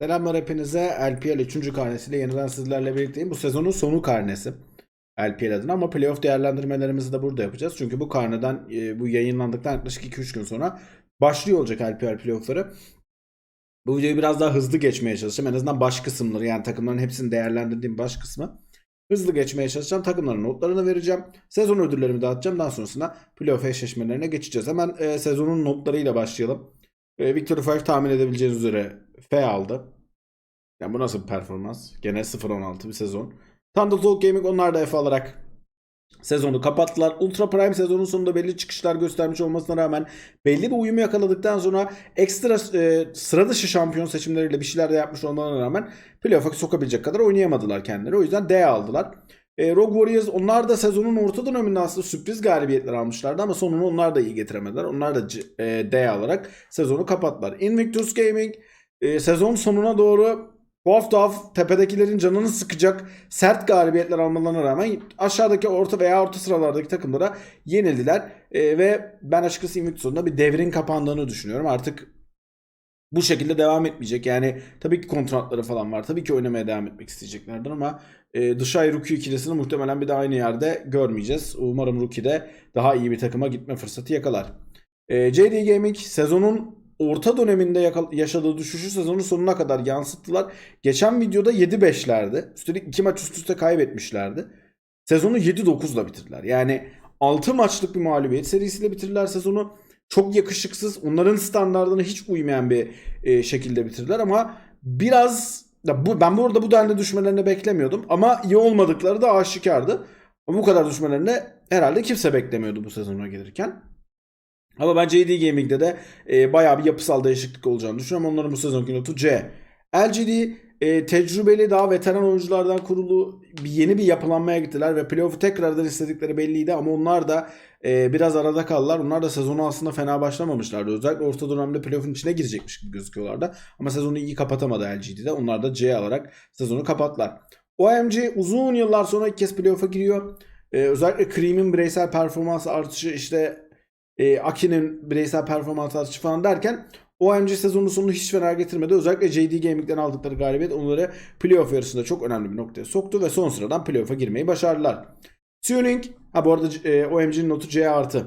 Selamlar hepinize. LPL 3. karnesiyle yeniden sizlerle birlikteyim. Bu sezonun sonu karnesi. LPL adına ama playoff değerlendirmelerimizi de burada yapacağız. Çünkü bu karneden e, bu yayınlandıktan yaklaşık 2-3 gün sonra başlıyor olacak LPL playoffları. Bu videoyu biraz daha hızlı geçmeye çalışacağım. En azından baş kısımları yani takımların hepsini değerlendirdiğim baş kısmı. Hızlı geçmeye çalışacağım. Takımların notlarını vereceğim. Sezon ödüllerimi dağıtacağım. Daha sonrasında playoff eşleşmelerine geçeceğiz. Hemen e, sezonun notlarıyla başlayalım. E, Victor 5 tahmin edebileceğiniz üzere F aldı. Yani bu nasıl bir performans? Gene 0-16 bir sezon. Thunder Talk Gaming onlar da F alarak sezonu kapattılar. Ultra Prime sezonun sonunda belli çıkışlar göstermiş olmasına rağmen belli bir uyumu yakaladıktan sonra ekstra e, sıra dışı şampiyon seçimleriyle bir şeyler de yapmış olmalarına rağmen playoff'a sokabilecek kadar oynayamadılar kendileri. O yüzden D aldılar. E, Rogue Warriors onlar da sezonun orta döneminde aslında sürpriz galibiyetler almışlardı ama sonunu onlar da iyi getiremediler. Onlar da e, D alarak sezonu kapattılar. Invictus Gaming e, sezon sonuna doğru tuhaf tuhaf tepedekilerin canını sıkacak sert galibiyetler almalarına rağmen aşağıdaki orta veya orta sıralardaki takımlara yenildiler. E, ve ben açıkçası Invictus'un bir devrin kapandığını düşünüyorum. Artık bu şekilde devam etmeyecek. Yani tabii ki kontratları falan var. Tabii ki oynamaya devam etmek isteyeceklerdir ama e, Dışay Rookie ikilisini muhtemelen bir de aynı yerde görmeyeceğiz. Umarım Rookie de daha iyi bir takıma gitme fırsatı yakalar. E, JD Gaming sezonun orta döneminde yaşadığı düşüşü sezonun sonuna kadar yansıttılar. Geçen videoda 7-5'lerdi. Üstelik 2 maç üst üste kaybetmişlerdi. Sezonu 7-9'la bitirdiler. Yani 6 maçlık bir mağlubiyet serisiyle bitirdiler sezonu. Çok yakışıksız, onların standartlarına hiç uymayan bir e, şekilde bitirdiler ama biraz ya bu ben bu arada bu denli düşmelerini beklemiyordum ama iyi olmadıkları da aşikardı. Bu kadar düşmelerini herhalde kimse beklemiyordu bu sezona gelirken. Ama ben JD Gaming'de de e, bayağı bir yapısal değişiklik olacağını düşünüyorum. Onların bu sezonki notu C. LGD e, tecrübeli daha veteran oyunculardan kurulu bir yeni bir yapılanmaya gittiler ve playoff'u tekrardan istedikleri belliydi ama onlar da e, biraz arada kaldılar. Onlar da sezonu aslında fena başlamamışlardı. Özellikle orta dönemde playoff'un içine girecekmiş gibi gözüküyorlardı. Ama sezonu iyi kapatamadı LGD'de. Onlar da C alarak sezonu kapattılar. OMG uzun yıllar sonra ilk kez playoff'a giriyor. E, özellikle Cream'in bireysel performans artışı işte e, Aki'nin bireysel performans artışı falan derken OMG sezonun sonunu hiç fena getirmedi. Özellikle JD Gaming'den aldıkları galibiyet onları playoff yarışında çok önemli bir noktaya soktu ve son sıradan playoff'a girmeyi başardılar. Tuning, ha bu arada e, OMG'nin notu C artı.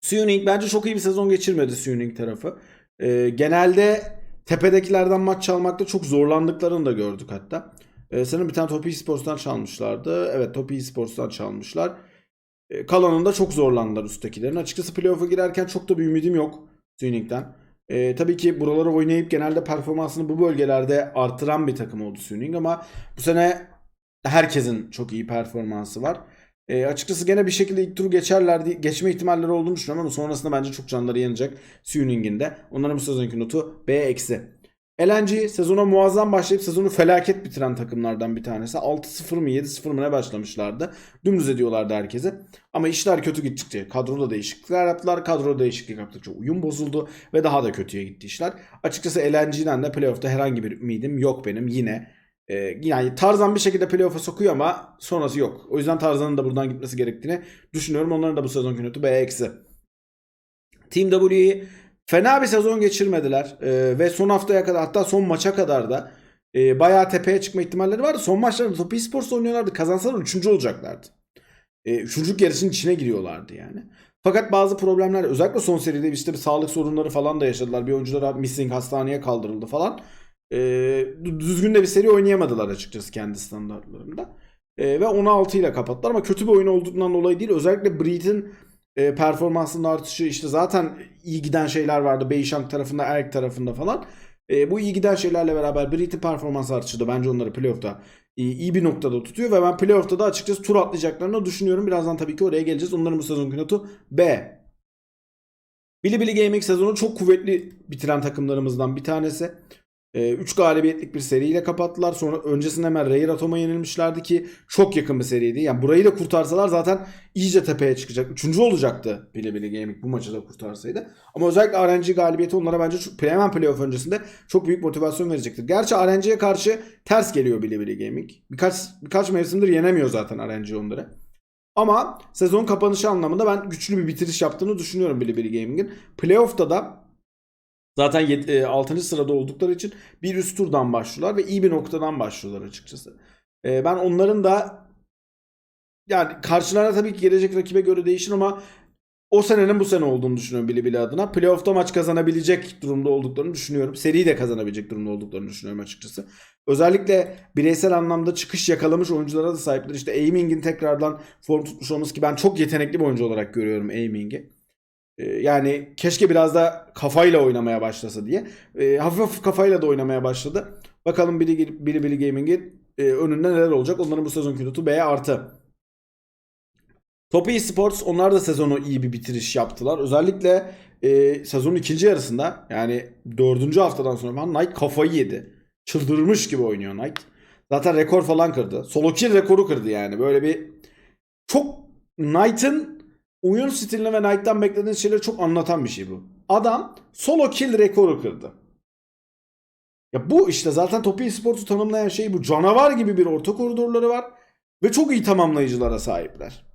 Suning bence çok iyi bir sezon geçirmedi Suning tarafı. E, genelde tepedekilerden maç çalmakta çok zorlandıklarını da gördük hatta. E, sanırım bir tane Topi Esports'tan çalmışlardı. Evet Topi Esports'tan çalmışlar. E, kalanında çok zorlandılar üsttekilerin. Açıkçası playoff'a girerken çok da bir ümidim yok Tuning'den. E, tabii ki buraları oynayıp genelde performansını bu bölgelerde artıran bir takım oldu Suning ama bu sene herkesin çok iyi performansı var. E, açıkçası gene bir şekilde ilk turu geçerler geçme ihtimalleri olduğunu düşünüyorum ama sonrasında bence çok canları yanacak Suning'in de. Onların bu sezonki notu B eksi. LNG sezona muazzam başlayıp sezonu felaket bitiren takımlardan bir tanesi. 6-0 mı 7-0 mı ne başlamışlardı. Dümdüz ediyorlardı herkese. Ama işler kötü gittikçe kadroda değişiklikler yaptılar. Kadroda değişiklik yaptıkça uyum bozuldu ve daha da kötüye gitti işler. Açıkçası LNG'den de playoff'ta herhangi bir ümidim yok benim yine. Ee, yani Tarzan bir şekilde playoff'a sokuyor ama sonrası yok. O yüzden Tarzan'ın da buradan gitmesi gerektiğini düşünüyorum. Onların da bu sezonki notu B. Team W'yi fena bir sezon geçirmediler. Ee, ve son haftaya kadar hatta son maça kadar da e, bayağı tepeye çıkma ihtimalleri vardı. Son maçlarında Top Esports oynuyorlardı. Kazansalar 3. olacaklardı. E, üçüncülük yarışının içine giriyorlardı yani. Fakat bazı problemler özellikle son seride işte bir sağlık sorunları falan da yaşadılar. Bir oyuncular missing hastaneye kaldırıldı falan. E, düzgün de bir seri oynayamadılar açıkçası kendi standartlarında. E, ve 16 ile kapattılar ama kötü bir oyun olduğundan dolayı değil. Özellikle Breed'in e, performansının artışı işte zaten iyi giden şeyler vardı. Beishang tarafında, Erk tarafında falan. E, bu iyi giden şeylerle beraber Breed'in performans artışı da bence onları playoff'ta iyi, iyi bir noktada tutuyor ve ben playoff'ta da açıkçası tur atlayacaklarını düşünüyorum. Birazdan tabii ki oraya geleceğiz. Onların bu sezonki notu B. Bilibili Gaming sezonu çok kuvvetli bitiren takımlarımızdan bir tanesi. 3 galibiyetlik bir seriyle kapattılar. Sonra öncesinde hemen Rayr Atom'a yenilmişlerdi ki çok yakın bir seriydi. Yani burayı da kurtarsalar zaten iyice tepeye çıkacak. Üçüncü olacaktı Bilibili Gaming bu maçı da kurtarsaydı. Ama özellikle RNG galibiyeti onlara bence çok, hemen playoff öncesinde çok büyük motivasyon verecektir. Gerçi RNG'ye karşı ters geliyor Bilibili Gaming. Birkaç birkaç mevsimdir yenemiyor zaten RNG onları. Ama sezon kapanışı anlamında ben güçlü bir bitiriş yaptığını düşünüyorum Bilibili Gaming'in. Playoff'ta da Zaten 6. sırada oldukları için bir üst turdan başlıyorlar ve iyi bir noktadan başlıyorlar açıkçası. E, ben onların da yani karşılarına tabii ki gelecek rakibe göre değişir ama o senenin bu sene olduğunu düşünüyorum Bili Bili adına. Playoff'ta maç kazanabilecek durumda olduklarını düşünüyorum. Seriyi de kazanabilecek durumda olduklarını düşünüyorum açıkçası. Özellikle bireysel anlamda çıkış yakalamış oyunculara da sahipler. İşte Aiming'in tekrardan form tutmuş olması ki ben çok yetenekli bir oyuncu olarak görüyorum Aiming'i. Ee, Yani keşke biraz da kafayla oynamaya başlasa diye. Ee, hafif hafif kafayla da oynamaya başladı. Bakalım Bili Bili, Bili Gaming'in e, önünde neler olacak. Onların bu sezonki notu B artı. Top Sports onlar da sezonu iyi bir bitiriş yaptılar. Özellikle e, sezonun ikinci yarısında yani dördüncü haftadan sonra falan Knight kafayı yedi. Çıldırmış gibi oynuyor Knight. Zaten rekor falan kırdı. Solo kill rekoru kırdı yani. Böyle bir çok Knight'ın oyun stiline ve Knight'tan beklediğiniz şeyleri çok anlatan bir şey bu. Adam solo kill rekoru kırdı. Ya bu işte zaten Top Sports'u tanımlayan şey bu. Canavar gibi bir orta koridorları var ve çok iyi tamamlayıcılara sahipler.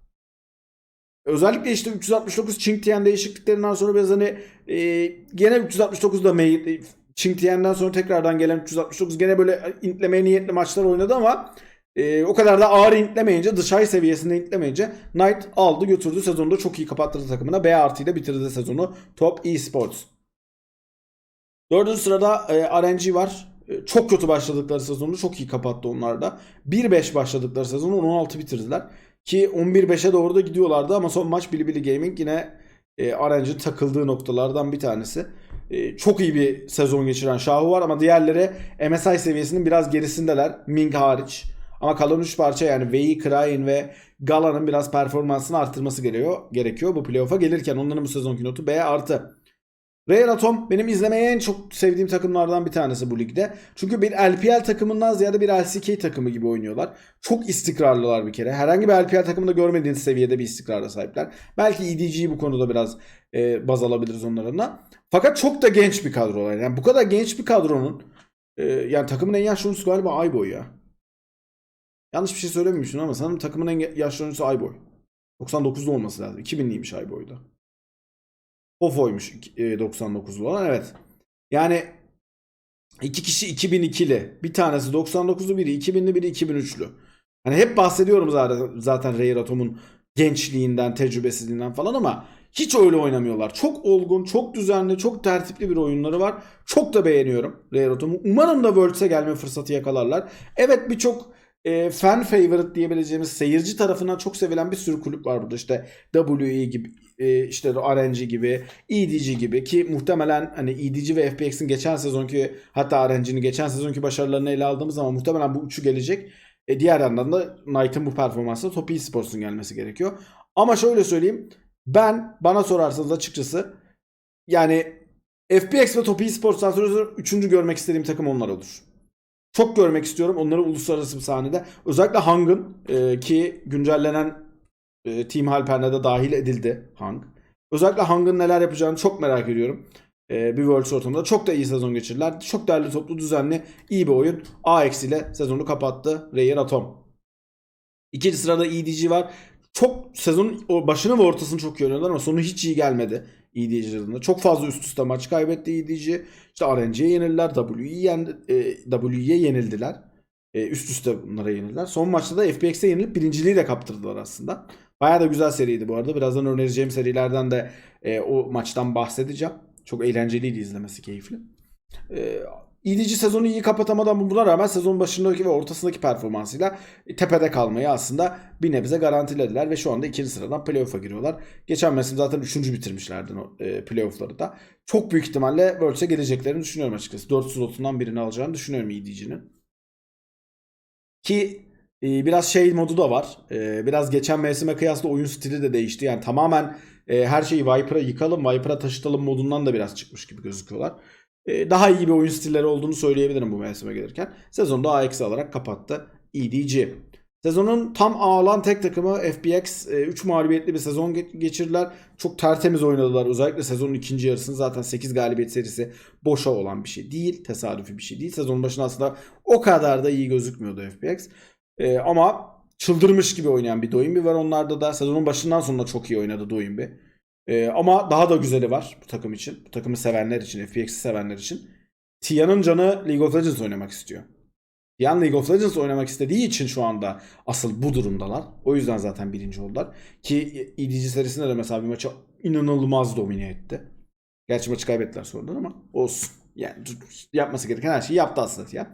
Özellikle işte 369 Ching Tian değişikliklerinden sonra biraz hani e, gene 369'da mail, Ching Tian'den sonra tekrardan gelen 369 gene böyle intlemeye niyetli maçlar oynadı ama e, o kadar da ağır intlemeyince dışarı seviyesinde intlemeyince Knight aldı götürdü sezonda çok iyi kapattırdı takımına B artı ile bitirdi sezonu Top Esports. Dördüncü sırada e, RNG var. E, çok kötü başladıkları sezonu çok iyi kapattı onlar da. 1-5 başladıkları sezonu 16 bitirdiler. Ki 11-5'e doğru da gidiyorlardı ama son maç Bilibili Gaming yine e, RNG'in takıldığı noktalardan bir tanesi. E, çok iyi bir sezon geçiren Shahu var ama diğerleri MSI seviyesinin biraz gerisindeler. Ming hariç. Ama kalan 3 parça yani Wei, Krain ve Gala'nın biraz performansını arttırması gerekiyor. gerekiyor bu playoff'a gelirken. Onların bu sezonki notu B artı. Real Atom benim izlemeye en çok sevdiğim takımlardan bir tanesi bu ligde. Çünkü bir LPL takımından ziyade bir LCK takımı gibi oynuyorlar. Çok istikrarlılar bir kere. Herhangi bir LPL takımında görmediğiniz seviyede bir istikrara sahipler. Belki EDG'yi bu konuda biraz e, baz alabiliriz onların da. Fakat çok da genç bir kadrolar. Yani bu kadar genç bir kadronun e, yani takımın en yaşlı oyuncusu galiba Ayboy ya. Yanlış bir şey söylememişsin ama sanırım takımın en yaşlı oyuncusu Ayboy. 99'da olması lazım. 2000'liymiş Ayboy'da. Pofo'ymuş e, 99'lu olan evet. Yani iki kişi 2002'li. Bir tanesi 99'lu biri 2000'li biri 2003'lü. Hani hep bahsediyorum zaten, zaten Atom'un gençliğinden, tecrübesizliğinden falan ama hiç öyle oynamıyorlar. Çok olgun, çok düzenli, çok tertipli bir oyunları var. Çok da beğeniyorum Ray Atom'u. Umarım da Worlds'e gelme fırsatı yakalarlar. Evet birçok e, fan favorite diyebileceğimiz seyirci tarafından çok sevilen bir sürü kulüp var burada. İşte WE gibi, e, işte RNG gibi, EDG gibi ki muhtemelen hani EDG ve FPX'in geçen sezonki hatta RNG'nin geçen sezonki başarılarını ele aldığımız zaman muhtemelen bu üçü gelecek. E, diğer yandan da Knight'ın bu performansına Top Esports'un gelmesi gerekiyor. Ama şöyle söyleyeyim. Ben bana sorarsanız açıkçası yani FPX ve Top Esports'tan sonra üçüncü görmek istediğim takım onlar olur. Çok görmek istiyorum onları uluslararası bir sahnede. Özellikle Hang'ın e, ki güncellenen e, Team Halper'ne de dahil edildi Hang. Özellikle Hang'ın neler yapacağını çok merak ediyorum. E, bir Worlds ortamında çok da iyi sezon geçirdiler. Çok değerli toplu düzenli iyi bir oyun. AX ile sezonu kapattı Rare Atom. İkinci sırada EDG var. Çok sezonun o başını ve ortasını çok iyi ama sonu hiç iyi gelmedi EDG'lerinde. Çok fazla üst üste maç kaybetti EDG. İşte RNG'ye yenildiler. W'ye yendi, e, W'ye yenildiler. E, üst üste bunlara yenildiler. Son maçta da FPX'e yenilip birinciliği de kaptırdılar aslında. Bayağı da güzel seriydi bu arada. Birazdan önereceğim serilerden de e, o maçtan bahsedeceğim. Çok eğlenceliydi izlemesi keyifli. E, EDG sezonu iyi kapatamadı ama buna rağmen sezon başındaki ve ortasındaki performansıyla tepede kalmayı aslında bir nebze garantilediler ve şu anda ikinci sıradan playoff'a giriyorlar. Geçen mevsim zaten üçüncü bitirmişlerdi e, playoff'ları da. Çok büyük ihtimalle Worlds'e geleceklerini düşünüyorum açıkçası. 4 slotundan birini alacağını düşünüyorum EDG'nin. Ki e, biraz şey modu da var. E, biraz geçen mevsime kıyasla oyun stili de değişti. Yani tamamen e, her şeyi Viper'a yıkalım, Viper'a taşıtalım modundan da biraz çıkmış gibi gözüküyorlar. E, daha iyi bir oyun stilleri olduğunu söyleyebilirim bu mevsime gelirken. Sezonda AX alarak kapattı EDG. Sezonun tam ağlan tek takımı FPX 3 mağlubiyetli bir sezon ge- geçirdiler. Çok tertemiz oynadılar. Özellikle sezonun ikinci yarısını zaten 8 galibiyet serisi boşa olan bir şey değil. Tesadüfi bir şey değil. Sezonun başında aslında o kadar da iyi gözükmüyordu FPX. Ee, ama çıldırmış gibi oynayan bir Doinbi var onlarda da. Sezonun başından sonra çok iyi oynadı Doinbi. Ee, ama daha da güzeli var bu takım için. Bu takımı sevenler için, FPX'i sevenler için. Tia'nın canı League of Legends oynamak istiyor. Tian League of Legends oynamak istediği için şu anda asıl bu durumdalar. O yüzden zaten birinci oldular. Ki EDG serisinde de mesela bir maçı inanılmaz domine etti. Gerçi maçı kaybettiler sonradan ama olsun. Yani yapması gereken her şeyi yaptı aslında Tian.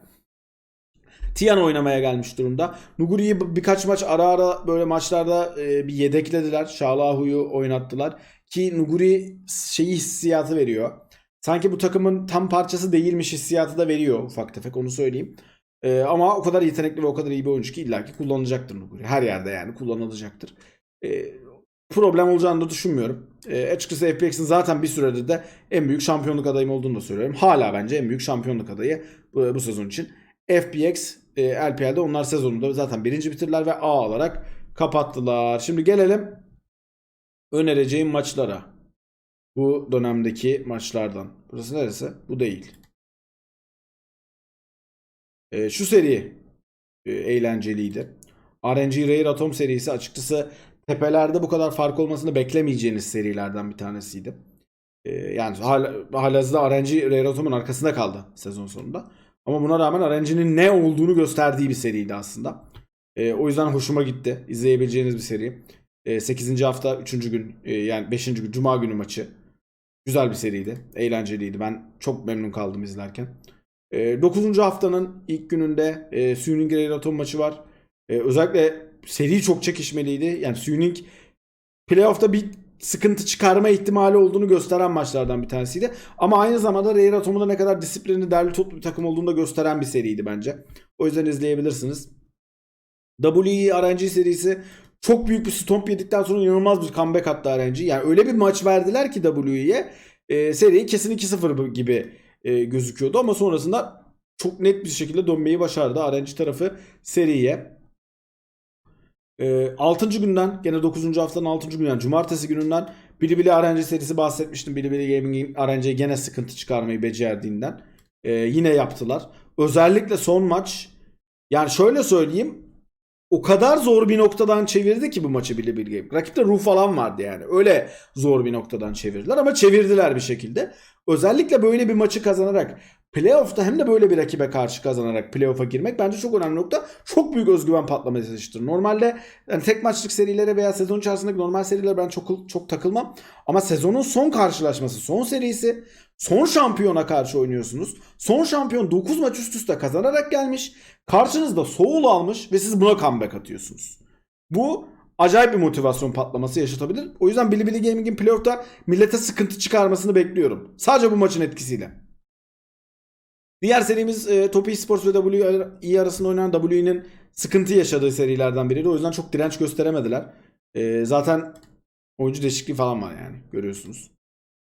Tian oynamaya gelmiş durumda. Nuguri'yi bir- birkaç maç ara ara böyle maçlarda e, bir yedeklediler. Şalahu'yu oynattılar. Ki Nuguri şeyi hissiyatı veriyor. Sanki bu takımın tam parçası değilmiş hissiyatı da veriyor ufak tefek onu söyleyeyim. E, ama o kadar yetenekli ve o kadar iyi bir oyuncu ki illaki kullanacaktır Nuguri. Her yerde yani kullanılacaktır. E, problem olacağını da düşünmüyorum. E, açıkçası FPX'in zaten bir süredir de en büyük şampiyonluk adayım olduğunu da söylüyorum. Hala bence en büyük şampiyonluk adayı bu, bu sezon için. FPX e, LPL'de onlar sezonunda zaten birinci bitirdiler ve A olarak kapattılar. Şimdi gelelim önereceğim maçlara. Bu dönemdeki maçlardan. Burası neresi? Bu değil. E, şu seri e, eğlenceliydi. RNG Rare Atom serisi açıkçası tepelerde bu kadar fark olmasını beklemeyeceğiniz serilerden bir tanesiydi. E, yani hala, halihazırda RNG Rare Atom'un arkasında kaldı sezon sonunda. Ama buna rağmen RNG'nin ne olduğunu gösterdiği bir seriydi aslında. E, o yüzden hoşuma gitti. İzleyebileceğiniz bir seri. E, 8. hafta 3. gün e, yani 5. gün Cuma günü maçı. Güzel bir seriydi. Eğlenceliydi. Ben çok memnun kaldım izlerken. E, 9. haftanın ilk gününde e, Suning Rare Atom maçı var. E, özellikle seri çok çekişmeliydi. Yani Suning playoff'ta bir sıkıntı çıkarma ihtimali olduğunu gösteren maçlardan bir tanesiydi. Ama aynı zamanda Rare Atom'un da ne kadar disiplinli, derli toplu bir takım olduğunu da gösteren bir seriydi bence. O yüzden izleyebilirsiniz. WE RNG serisi çok büyük bir stomp yedikten sonra inanılmaz bir comeback attı RNG. Yani öyle bir maç verdiler ki WE'ye e, seriyi kesin 2-0 gibi e, gözüküyordu ama sonrasında çok net bir şekilde dönmeyi başardı RNG tarafı seriye. E, 6. günden gene 9. haftanın 6. günden cumartesi gününden Bilibili RNG serisi bahsetmiştim. Bilibili Gaming'in RNG'ye gene sıkıntı çıkarmayı becerdiğinden. E, yine yaptılar. Özellikle son maç yani şöyle söyleyeyim o kadar zor bir noktadan çevirdi ki bu maçı Bilibili Gaming. Rakipte Ruh falan vardı yani. Öyle zor bir noktadan çevirdiler ama çevirdiler bir şekilde. Özellikle böyle bir maçı kazanarak playoff'ta hem de böyle bir rakibe karşı kazanarak playoff'a girmek bence çok önemli nokta. Çok büyük özgüven patlaması yaşatır. Normalde yani tek maçlık serilere veya sezon içerisindeki normal serilere ben çok çok takılmam. Ama sezonun son karşılaşması, son serisi, son şampiyona karşı oynuyorsunuz. Son şampiyon 9 maç üst üste kazanarak gelmiş. Karşınızda Soul almış ve siz buna comeback atıyorsunuz. Bu acayip bir motivasyon patlaması yaşatabilir. O yüzden Bilibili Gaming'in playoff'ta millete sıkıntı çıkarmasını bekliyorum. Sadece bu maçın etkisiyle. Diğer serimiz e, Top Esports ve WE arasında oynanan WE'nin sıkıntı yaşadığı serilerden biriydi. O yüzden çok direnç gösteremediler. E, zaten oyuncu değişikliği falan var yani görüyorsunuz.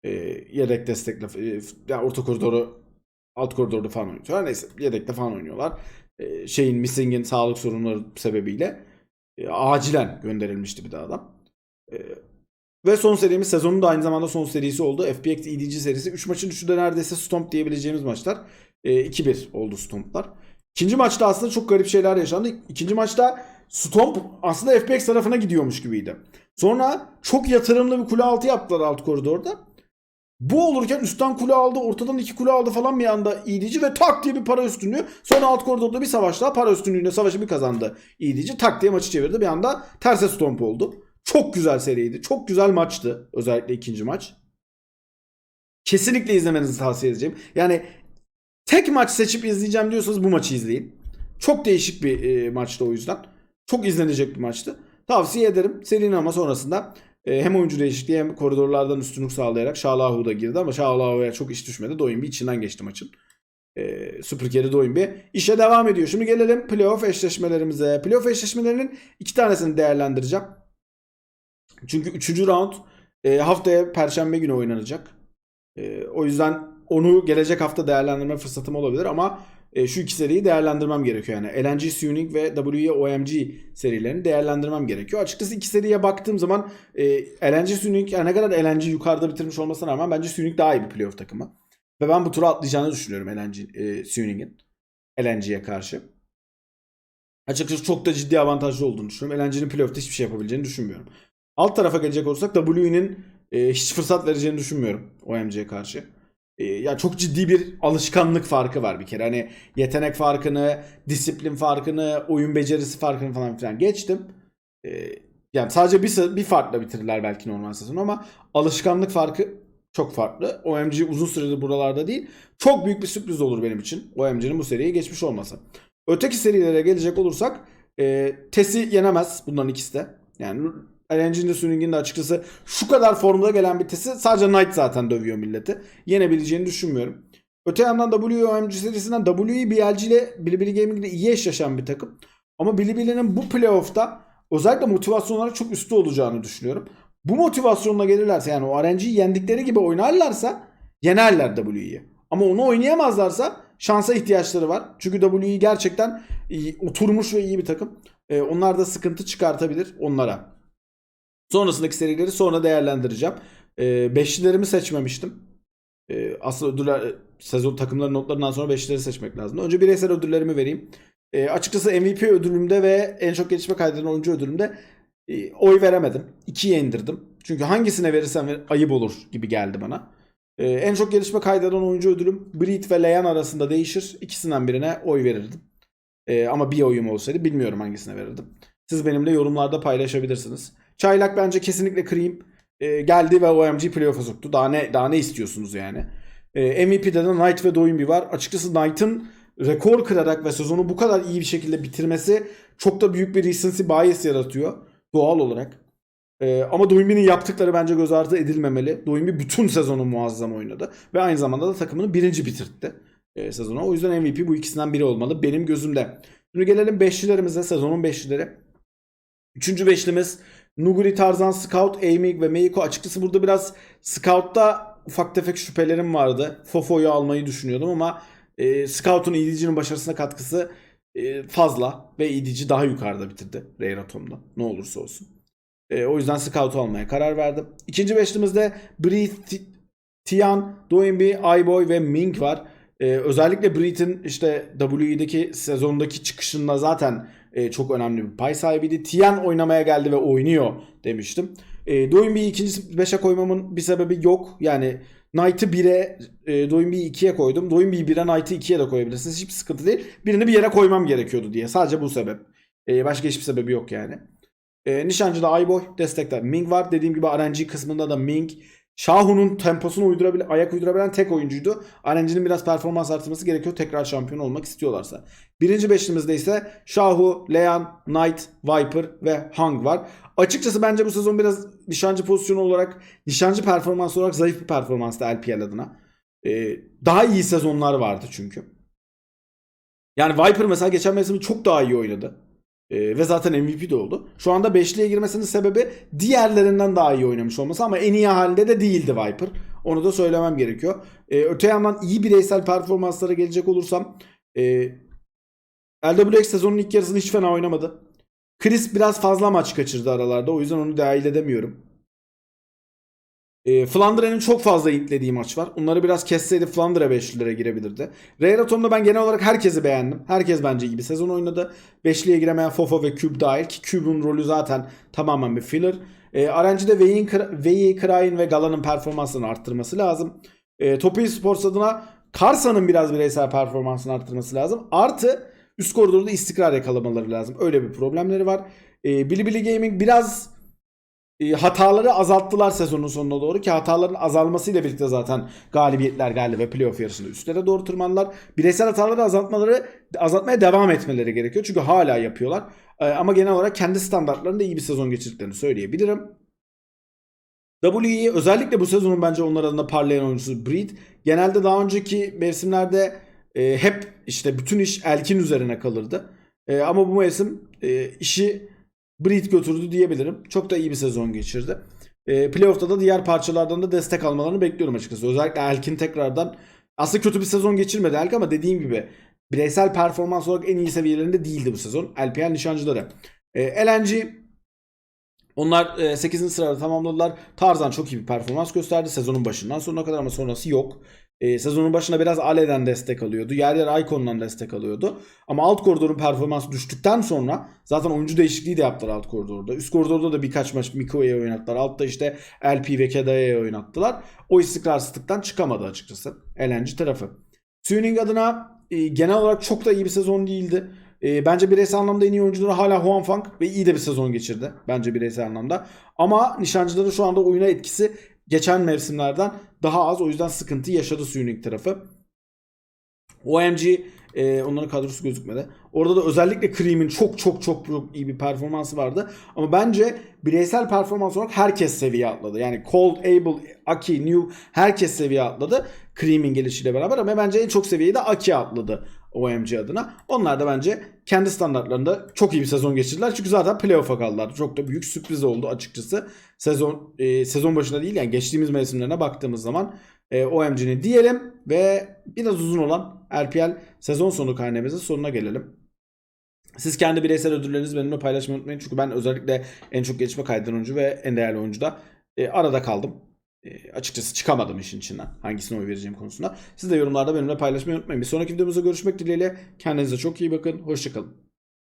E, yedek destekle e, ya orta koridoru alt koridorda falan oynuyorlar. Neyse yedekte falan oynuyorlar. E, şeyin Missing'in sağlık sorunları sebebiyle e, acilen gönderilmişti bir daha adam. E, ve son serimiz sezonun da aynı zamanda son serisi oldu. FPX EDG serisi. 3 maçın 3'ü de neredeyse stomp diyebileceğimiz maçlar. E, 2-1 oldu stomplar. İkinci maçta aslında çok garip şeyler yaşandı. İkinci maçta stomp aslında FPX tarafına gidiyormuş gibiydi. Sonra çok yatırımlı bir kule altı yaptılar alt koridorda. Bu olurken üstten kule aldı, ortadan iki kule aldı falan bir anda EDG ve tak diye bir para üstünlüğü. Sonra alt koridorda bir savaş daha para üstünlüğüne savaşı bir kazandı EDG. Tak diye maçı çevirdi. Bir anda terse stomp oldu. Çok güzel seriydi. Çok güzel maçtı. Özellikle ikinci maç. Kesinlikle izlemenizi tavsiye edeceğim. Yani tek maç seçip izleyeceğim diyorsanız bu maçı izleyin. Çok değişik bir e, maçtı o yüzden. Çok izlenecek bir maçtı. Tavsiye ederim. Serinin ama sonrasında e, hem oyuncu değişikliği hem koridorlardan üstünlük sağlayarak Şalahu da girdi ama Şalahu'ya çok iş düşmedi. Doyun içinden geçti maçın. E, Carry Doyun işe devam ediyor. Şimdi gelelim playoff eşleşmelerimize. Playoff eşleşmelerinin iki tanesini değerlendireceğim. Çünkü 3. round e, haftaya perşembe günü oynanacak. E, o yüzden onu gelecek hafta değerlendirme fırsatım olabilir ama e, şu iki seriyi değerlendirmem gerekiyor. Yani LNG Suning ve WE OMG serilerini değerlendirmem gerekiyor. Açıkçası iki seriye baktığım zaman e, LNG Suning yani ne kadar LNG yukarıda bitirmiş olmasına rağmen bence Suning daha iyi bir playoff takımı. Ve ben bu turu atlayacağını düşünüyorum LNG, e, Suning'in. LNG'ye karşı. Açıkçası çok da ciddi avantajlı olduğunu düşünüyorum. LNG'nin playoff'ta hiçbir şey yapabileceğini düşünmüyorum. Alt tarafa gelecek olursak WE'nin e, hiç fırsat vereceğini düşünmüyorum OMC'ye karşı. E, ya çok ciddi bir alışkanlık farkı var bir kere. Hani yetenek farkını, disiplin farkını, oyun becerisi farkını falan filan geçtim. E, yani sadece bir, bir farkla bitirirler belki normal sezonu ama alışkanlık farkı çok farklı. OMG uzun süredir buralarda değil. Çok büyük bir sürpriz olur benim için. OMG'nin bu seriye geçmiş olması. Öteki serilere gelecek olursak e, Tesi yenemez bunların ikisi de. Yani RNG'nin de Suning'in de açıkçası şu kadar formda gelen bir Tesi sadece Knight zaten dövüyor milleti. Yenebileceğini düşünmüyorum. Öte yandan WOMG serisinden WE BLG ile Bilibili Gaming ile iyi eşleşen bir takım. Ama Bilibili'nin bu playoff'ta özellikle motivasyon olarak çok üstü olacağını düşünüyorum. Bu motivasyonla gelirlerse yani o RNG'yi yendikleri gibi oynarlarsa yenerler WE'yi. Ama onu oynayamazlarsa şansa ihtiyaçları var. Çünkü WE gerçekten iyi, oturmuş ve iyi bir takım. Ee, onlar da sıkıntı çıkartabilir onlara. Sonrasındaki serileri sonra değerlendireceğim. Ee, beşlilerimi seçmemiştim. Ee, aslında ödüller sezon takımların notlarından sonra beşlileri seçmek lazım. Önce bireysel ödüllerimi vereyim. Ee, açıkçası MVP ödülümde ve en çok gelişme kaydeden oyuncu ödülümde e, oy veremedim. İkiye indirdim. Çünkü hangisine verirsem ver- ayıp olur gibi geldi bana. Ee, en çok gelişme kaydeden oyuncu ödülüm Breed ve Leyan arasında değişir. İkisinden birine oy verirdim. Ee, ama bir oyum olsaydı bilmiyorum hangisine verirdim. Siz benimle yorumlarda paylaşabilirsiniz. Çaylak bence kesinlikle Cream e, geldi ve OMG playoff'a soktu. Daha ne daha ne istiyorsunuz yani? E, MVP'de de Knight ve Doinby var. Açıkçası Knight'ın rekor kırarak ve sezonu bu kadar iyi bir şekilde bitirmesi çok da büyük bir recency bias yaratıyor doğal olarak. E, ama Doinby'nin yaptıkları bence göz ardı edilmemeli. Doinby bütün sezonu muazzam oynadı ve aynı zamanda da takımını birinci bitirtti e, sezonu. O yüzden MVP bu ikisinden biri olmalı benim gözümde. Şimdi gelelim beşlilerimize, sezonun beşlileri. Üçüncü beşlimiz Nuguri, Tarzan, Scout, Aiming ve Meiko. Açıkçası burada biraz Scout'ta ufak tefek şüphelerim vardı. Fofo'yu almayı düşünüyordum ama e, Scout'un EDG'nin başarısına katkısı e, fazla ve EDG daha yukarıda bitirdi Reyratom'da. Ne olursa olsun. E, o yüzden Scout'u almaya karar verdim. İkinci beşlimizde Breathe, Tian, Doinby, Iboy ve Ming var. Ee, özellikle Breed'in işte WE'deki sezondaki çıkışında zaten e, çok önemli bir pay sahibiydi. Tian oynamaya geldi ve oynuyor demiştim. E, Doinby'yi ikinci 5'e koymamın bir sebebi yok. Yani Knight'ı 1'e, e, Doinby'yi 2'ye koydum. Doinby'yi 1'e, Knight'ı 2'ye de koyabilirsiniz. Hiçbir sıkıntı değil. Birini bir yere koymam gerekiyordu diye. Sadece bu sebep. E, başka hiçbir sebebi yok yani. E, Nişancı'da Ayboy destekler. Ming var. Dediğim gibi RNG kısmında da Ming. Shahu'nun temposunu uydurabilen, ayak uydurabilen tek oyuncuydu. RNG'nin biraz performans artırması gerekiyor tekrar şampiyon olmak istiyorlarsa. Birinci beşlimizde ise Shahu, Leon, Knight, Viper ve Hang var. Açıkçası bence bu sezon biraz nişancı pozisyonu olarak, nişancı performans olarak zayıf bir performanstı LPL adına. Ee, daha iyi sezonlar vardı çünkü. Yani Viper mesela geçen mevsim çok daha iyi oynadı. Ee, ve zaten MVP de oldu. Şu anda 5'liye girmesinin sebebi diğerlerinden daha iyi oynamış olması ama en iyi halde de değildi Viper. Onu da söylemem gerekiyor. Ee, öte yandan iyi bireysel performanslara gelecek olursam e, LWX sezonun ilk yarısını hiç fena oynamadı. Chris biraz fazla maç kaçırdı aralarda. O yüzden onu dahil edemiyorum. E, Flandre'nin çok fazla intlediği maç var. Onları biraz kesseydi Flandre 5'lilere girebilirdi. Real Atom'da ben genel olarak herkesi beğendim. Herkes bence iyi bir sezon oynadı. 5'liye giremeyen Fofo ve Cube dahil ki Cube'un rolü zaten tamamen bir filler. E, RNG'de Vey'i, Krain ve Gala'nın performansını arttırması lazım. E, Topi Sports adına Karsa'nın biraz bireysel performansını arttırması lazım. Artı üst koridorda istikrar yakalamaları lazım. Öyle bir problemleri var. E, Bilibili Gaming biraz hataları azalttılar sezonun sonuna doğru ki hataların azalmasıyla birlikte zaten galibiyetler geldi ve playoff yarışında üstlere doğru tırmandılar. Bireysel hataları azaltmaları azaltmaya devam etmeleri gerekiyor. Çünkü hala yapıyorlar. E, ama genel olarak kendi standartlarında iyi bir sezon geçirdiklerini söyleyebilirim. WE özellikle bu sezonun bence onlar adına parlayan oyuncusu Breed. Genelde daha önceki mevsimlerde e, hep işte bütün iş Elkin üzerine kalırdı. E, ama bu mevsim e, işi Breed götürdü diyebilirim. Çok da iyi bir sezon geçirdi. E, playoff'ta da diğer parçalardan da destek almalarını bekliyorum açıkçası. Özellikle Elkin tekrardan aslında kötü bir sezon geçirmedi Elk ama dediğim gibi bireysel performans olarak en iyi seviyelerinde değildi bu sezon. LPL nişancıları. E, LNG onlar 8. sırada tamamladılar. Tarzan çok iyi bir performans gösterdi sezonun başından sonuna kadar ama sonrası yok. E, sezonun başında biraz Ale'den destek alıyordu. Yer yer Icon'dan destek alıyordu. Ama alt koridorun performansı düştükten sonra zaten oyuncu değişikliği de yaptılar alt koridorda. Üst koridorda da birkaç maç Miko'ya oynattılar. Altta işte LP ve Keda'ya oynattılar. O istikrarsızlıktan çıkamadı açıkçası. LNG tarafı. Suning adına e, genel olarak çok da iyi bir sezon değildi. E, bence bireysel anlamda en iyi oyuncuları hala Huan Fang ve iyi de bir sezon geçirdi. Bence bireysel anlamda. Ama nişancıların şu anda oyuna etkisi geçen mevsimlerden daha az. O yüzden sıkıntı yaşadı Suning tarafı. OMG e, onların kadrosu gözükmedi. Orada da özellikle Cream'in çok çok çok çok iyi bir performansı vardı. Ama bence bireysel performans olarak herkes seviye atladı. Yani Cold, Able, Aki, New herkes seviye atladı. Cream'in gelişiyle beraber ama bence en çok seviyeyi de Aki atladı OMG adına. Onlar da bence kendi standartlarında çok iyi bir sezon geçirdiler. Çünkü zaten playoff'a kaldılar. Çok da büyük sürpriz oldu açıkçası. Sezon e, sezon başında değil yani geçtiğimiz mevsimlerine baktığımız zaman e, OMG'nin diyelim ve biraz uzun olan RPL sezon sonu karnemizin sonuna gelelim. Siz kendi bireysel ödüllerinizi benimle paylaşmayı unutmayın. Çünkü ben özellikle en çok gelişme kaydeden oyuncu ve en değerli oyuncuda e, arada kaldım. E, açıkçası çıkamadım işin içinden. Hangisine oy vereceğim konusunda. Siz de yorumlarda benimle paylaşmayı unutmayın. Bir sonraki videomuzda görüşmek dileğiyle. Kendinize çok iyi bakın. Hoşçakalın.